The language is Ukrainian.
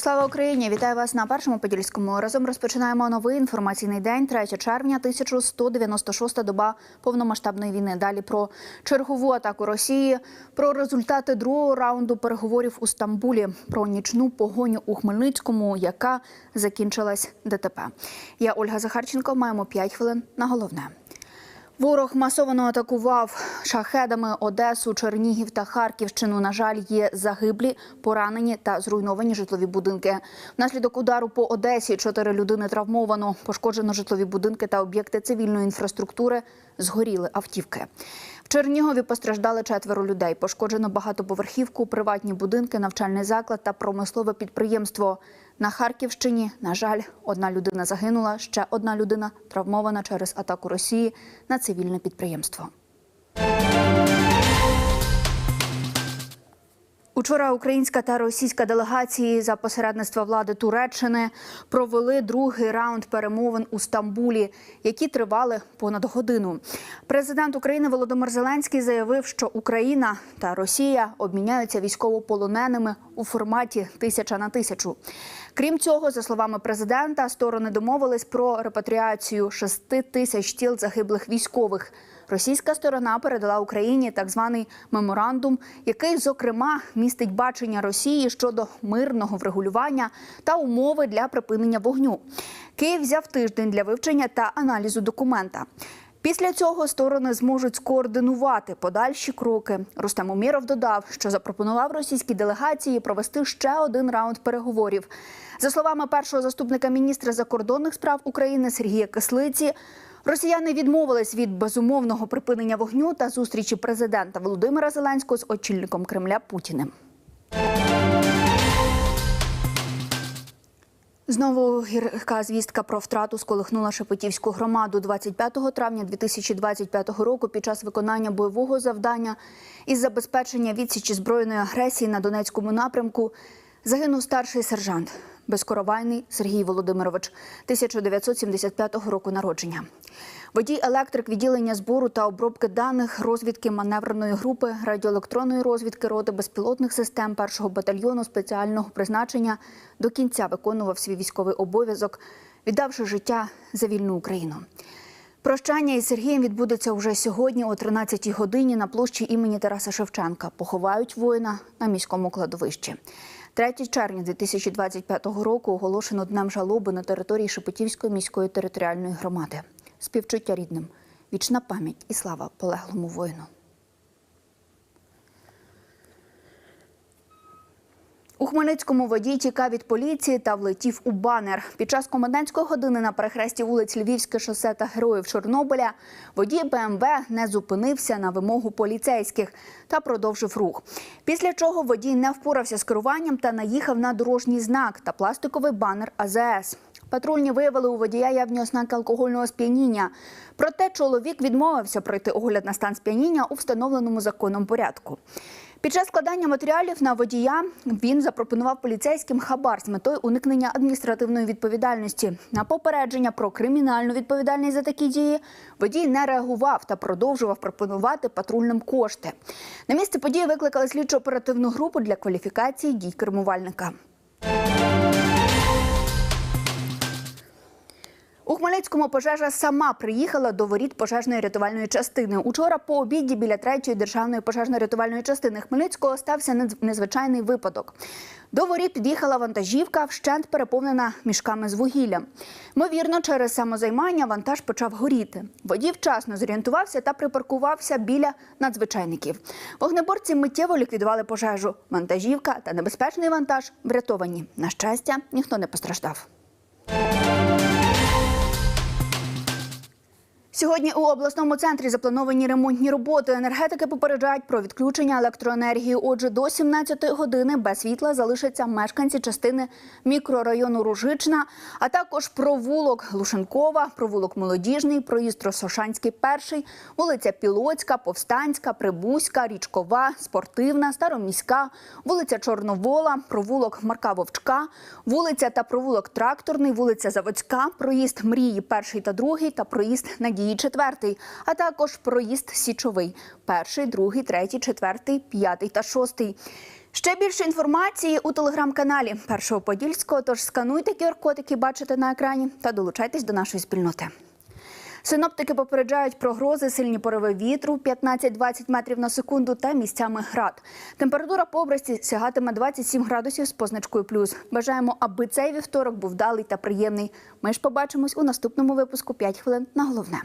Слава Україні! Вітаю вас на першому подільському. Разом розпочинаємо новий інформаційний день, 3 червня, 1196 доба повномасштабної війни. Далі про чергову атаку Росії, про результати другого раунду переговорів у Стамбулі, про нічну погоню у Хмельницькому, яка закінчилась ДТП. Я Ольга Захарченко. Маємо 5 хвилин на головне. Ворог масово атакував шахедами Одесу, Чернігів та Харківщину. На жаль, є загиблі, поранені та зруйновані житлові будинки. Внаслідок удару по Одесі чотири людини травмовано. Пошкоджено житлові будинки та об'єкти цивільної інфраструктури. Згоріли автівки. Чернігові постраждали четверо людей. Пошкоджено багатоповерхівку, приватні будинки, навчальний заклад та промислове підприємство. На Харківщині, на жаль, одна людина загинула, ще одна людина травмована через атаку Росії на цивільне підприємство. Учора українська та російська делегації за посередництва влади Туреччини провели другий раунд перемовин у Стамбулі, які тривали понад годину. Президент України Володимир Зеленський заявив, що Україна та Росія обміняються військовополоненими у форматі тисяча на тисячу. Крім цього, за словами президента, сторони домовились про репатріацію шести тисяч тіл загиблих військових. Російська сторона передала Україні так званий меморандум, який, зокрема, містить бачення Росії щодо мирного врегулювання та умови для припинення вогню. Київ взяв тиждень для вивчення та аналізу документа. Після цього сторони зможуть скоординувати подальші кроки. Рустем Уміров додав, що запропонував російській делегації провести ще один раунд переговорів. За словами першого заступника міністра закордонних справ України Сергія Кислиці, росіяни відмовились від безумовного припинення вогню та зустрічі президента Володимира Зеленського з очільником Кремля Путіним. Знову гірка звістка про втрату сколихнула Шепетівську громаду. 25 травня 2025 року під час виконання бойового завдання із забезпечення відсічі збройної агресії на Донецькому напрямку загинув старший сержант безкоровайний Сергій Володимирович 1975 року народження. Водій електрик відділення збору та обробки даних розвідки маневреної групи радіоелектронної розвідки роти безпілотних систем першого батальйону спеціального призначення до кінця виконував свій військовий обов'язок, віддавши життя за вільну Україну. Прощання із Сергієм відбудеться вже сьогодні о 13-й годині на площі імені Тараса Шевченка. Поховають воїна на міському кладовищі. 3 червня 2025 року оголошено днем жалоби на території Шепетівської міської територіальної громади. Співчуття рідним, вічна пам'ять і слава полеглому воїну. У Хмельницькому водій тікав від поліції та влетів у банер. Під час комендантської години на перехресті вулиць Львівське шосе та Героїв Чорнобиля водій БМВ не зупинився на вимогу поліцейських та продовжив рух. Після чого водій не впорався з керуванням та наїхав на дорожній знак та пластиковий банер АЗС. Патрульні виявили у водія явні ознаки алкогольного сп'яніння. Проте чоловік відмовився пройти огляд на стан сп'яніння у встановленому законом порядку. Під час складання матеріалів на водія він запропонував поліцейським хабар з метою уникнення адміністративної відповідальності. На попередження про кримінальну відповідальність за такі дії водій не реагував та продовжував пропонувати патрульним кошти. На місце події викликали слідчо-оперативну групу для кваліфікації дій кермувальника. Хмельницькому пожежа сама приїхала до воріт пожежної рятувальної частини. Учора по обіді біля третьої державної пожежно-рятувальної частини Хмельницького стався незвичайний випадок. До воріт під'їхала вантажівка, вщент переповнена мішками з вугіллям. Ймовірно, через самозаймання вантаж почав горіти. Водій вчасно зорієнтувався та припаркувався біля надзвичайників. Вогнеборці миттєво ліквідували пожежу. Вантажівка та небезпечний вантаж врятовані. На щастя, ніхто не постраждав. Сьогодні у обласному центрі заплановані ремонтні роботи. Енергетики попереджають про відключення електроенергії. Отже, до 17 години без світла залишаться мешканці частини мікрорайону Ружична, а також провулок Глушенкова, провулок Молодіжний, проїзд Росошанський, перший, вулиця Пілоцька, Повстанська, Прибузька, Річкова, Спортивна, Староміська, вулиця Чорновола, провулок Марка Вовчка, вулиця та провулок Тракторний, вулиця Заводська, проїзд Мрії, перший та другий та проїзд Надії четвертий, а також проїзд Січовий, перший, другий, третій, четвертий, п'ятий та шостий. Ще більше інформації у телеграм-каналі Першого Подільського. Тож скануйте QR-код, який бачите на екрані, та долучайтесь до нашої спільноти. Синоптики попереджають про грози, сильні пориви вітру 15-20 метрів на секунду та місцями град. Температура по області сягатиме 27 градусів з позначкою плюс. Бажаємо, аби цей вівторок був вдалий та приємний. Ми ж побачимось у наступному випуску 5 хвилин на головне.